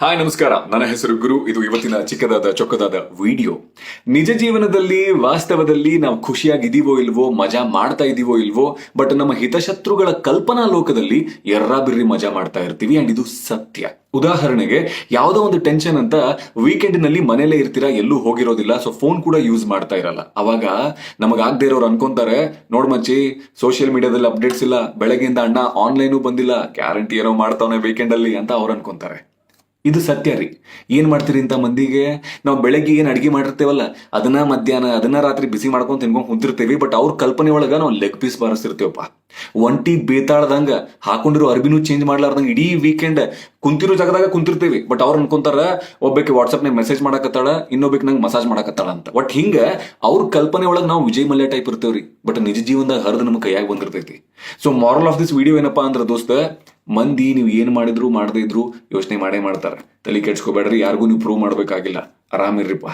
Hi, ನಮಸ್ಕಾರ. ನನ್ನ ಹೆಸರು ಗುರು. ಇದು ಇವತ್ತಿನ ಚಿಕ್ಕದಾದ, ಚೊಕ್ಕದಾದ ವಿಡಿಯೋ. ನಿಜ ಜೀವನದಲ್ಲಿ, ವಾಸ್ತವದಲ್ಲಿ ನಾವು ಖುಷಿಯಾಗಿದ್ದೀವೋ ಇಲ್ವೋ, ಮಜಾ ಮಾಡ್ತಾ ಇದೀವೋ ಇಲ್ವೋ, ಬಟ್ ನಮ್ಮ ಹಿತಶತ್ರುಗಳ ಕಲ್ಪನಾ ಲೋಕದಲ್ಲಿ ಎರ್ರಾಬಿರ್ರಿ ಮಜಾ ಮಾಡ್ತಾ ಇರ್ತೀವಿ. ಅಂಡ್ ಇದು ಸತ್ಯ. ಉದಾಹರಣೆಗೆ, ಯಾವುದೋ ಒಂದು ಟೆನ್ಷನ್ ಅಂತ ವೀಕೆಂಡ್ನಲ್ಲಿ ಮನೇಲೇ ಇರ್ತೀರಾ, ಎಲ್ಲೂ ಹೋಗಿರೋದಿಲ್ಲ ಸೊ ಫೋನ್ ಕೂಡ ಯೂಸ್ ಮಾಡ್ತಾ ಇರಲ್ಲ. ಅವಾಗ ನಮಗಾಗದೇ ಇರೋರು ಅನ್ಕೊಂತಾರೆ, ನೋಡ್ ಮಚ್ಚಿ ಸೋಷಿಯಲ್ ಮೀಡಿಯಾದಲ್ಲಿ ಅಪ್ಡೇಟ್ಸ್ ಇಲ್ಲ, ಬೆಳಗ್ಗೆಯಿಂದ ಅಣ್ಣ ಆನ್ಲೈನು ಬಂದಿಲ್ಲ ಗ್ಯಾರಂಟಿ ಏನೋ ಮಾಡ್ತಾವನೆ ವೀಕೆಂಡ್ ಅಲ್ಲಿ ಅಂತ ಅವ್ರು ಅನ್ಕೊಂತಾರೆ. ಇದು ಸತ್ಯ ರೀ. ಏನ್ ಮಾಡ್ತೀರಿ ಇಂಥ ಮಂದಿಗೆ? ನಾವು ಬೆಳಗ್ಗೆ ಏನು ಅಡಿಗೆ ಮಾಡಿರ್ತೇವಲ್ಲ, ಅದನ್ನ ಮಧ್ಯಾಹ್ನ, ಅದನ್ನ ರಾತ್ರಿ ಬಿಸಿ ಮಾಡ್ಕೊಂಡು ತಿನ್ಕೊಂಡು ಕುಂತಿರ್ತೀವಿ ಬಟ್ ಅವ್ರ ಕಲ್ಪನೆ ಒಳಗ ನಾವು ಲೆಗ್ ಪೀಸ್ ಬಾರಿಸಿರ್ತೇವಪ್ಪ ಒಂಟಿ ಬೇತಾಳ್ದಂಗ ಹಾಕೊಂಡಿರೋ ಅರ್ಬಿನೂ ಚೇಂಜ್ ಮಾಡ್ಲಾರ್ದಂಗ ಇಡೀ ವೀಕೆಂಡ್ ಕುಂತಿರೋ ಜಾಗದಾಗ ಕುಂತಿರ್ತೇವಿ ಬಟ್ ಅವ್ರು ಅನ್ಕೊಂತಾರ ಒಬ್ಬಕ್ಕೆ ವಾಟ್ಸಪ್ನಾಗ ಮೆಸೇಜ್ ಮಾಡಕತ್ತಾಳ ಇನ್ನೊಬ್ಬಕ್ಕೆ ನಂಗೆ ಮಸಾಜ್ ಮಾಡಕತ್ತಾಳ ಅಂತ. ಬಟ್ ಹಿಂಗ ಅವ್ರ ಕಲ್ಪನೆ ಒಳಗೆ ನಾವು ವಿಜಯ್ ಮಲ್ಯ ಟೈಪ್ ಇರ್ತೇವ್ರಿ ಬಟ್ ನಿಜ ಜೀವನದಾಗ ಹರಿದು ನಮ್ಮ ಕೈಯಾಗಿ ಬಂದಿರ್ತೈತಿ. So moral of this video ಏನಪ್ಪಾ ಅಂದ್ರೆ ದೋಸ್ತ ಮಂದಿ ನೀವು ಏನು ಮಾಡಿದ್ರು ಮಾಡದೇ ಇದ್ರು ಯೋಚನೆ ಮಾಡೇ ಮಾಡ್ತಾರೆ. ತಲೆ ಕೆಡ್ಸ್ಕೋಬೇಡ್ರಿ, ಯಾರಿಗೂ ನೀವು ಪ್ರೂವ್ ಮಾಡಬೇಕಾಗಿಲ್ಲ. ಆರಾಮಿರ್ರಿಪ್ಪ.